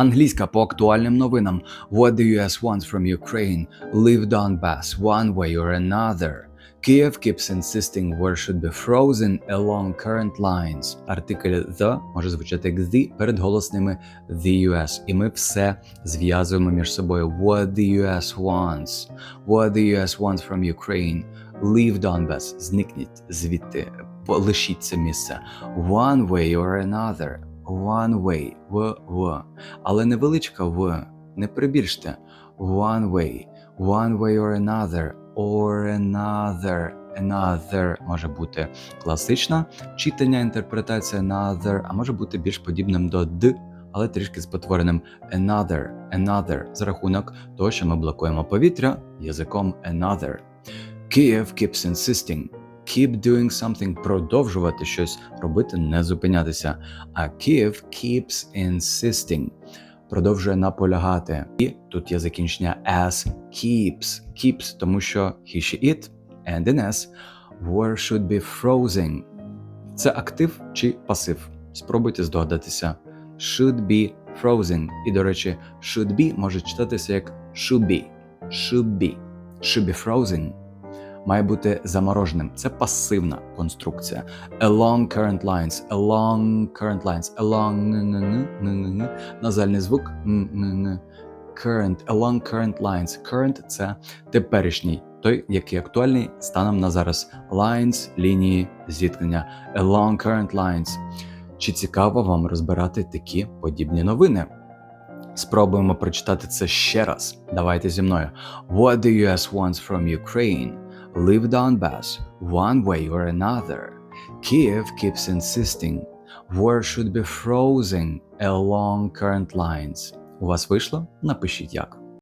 Англійська по актуальним новинам. What the US wants from Ukraine? Leave Donbass one way or another. Kiev keeps insisting war should be frozen along current lines. Артикль the може звучати як the перед голосними the US. І ми все зв'язуємо між собою. What the US wants. What the US wants from Ukraine. Leave Donbass. Зникніть звідти. Полишіть це місце. One way or another. One way. В, в. Але невеличка в. Не прибільште. One way. One way or another. Or another. Another може бути класична читання, інтерпретація another, а може бути більш подібним до д, але трішки спотвореним another, another за рахунок того, що ми блокуємо повітря язиком another. Kiev keeps insisting. Keep doing something, продовжувати щось робити, не зупинятися. А Kiev keeps insisting. Продовжує наполягати. І тут є закінчення as keeps. Keeps, тому що he, she, it and an s. War should be frozen. Це актив чи пасив? Спробуйте здогадатися. Should be frozen. І, до речі, should be може читатися як should be. Should be. Should be frozen. Має бути замороженим. Це пасивна конструкція. Along current lines. Along current lines. Along назальний звук. Current. Along current lines. Current – це теперішній, той, який актуальний станом на зараз. Lines – лінії зіткнення. Along current lines. Чи цікаво вам розбирати такі подібні новини? Спробуємо прочитати це ще раз. Давайте зі мною. What the US wants from Ukraine? Leave Donbass one way or another. Kiev keeps insisting. War should be frozen along current lines. У вас вийшло? Напишіть як.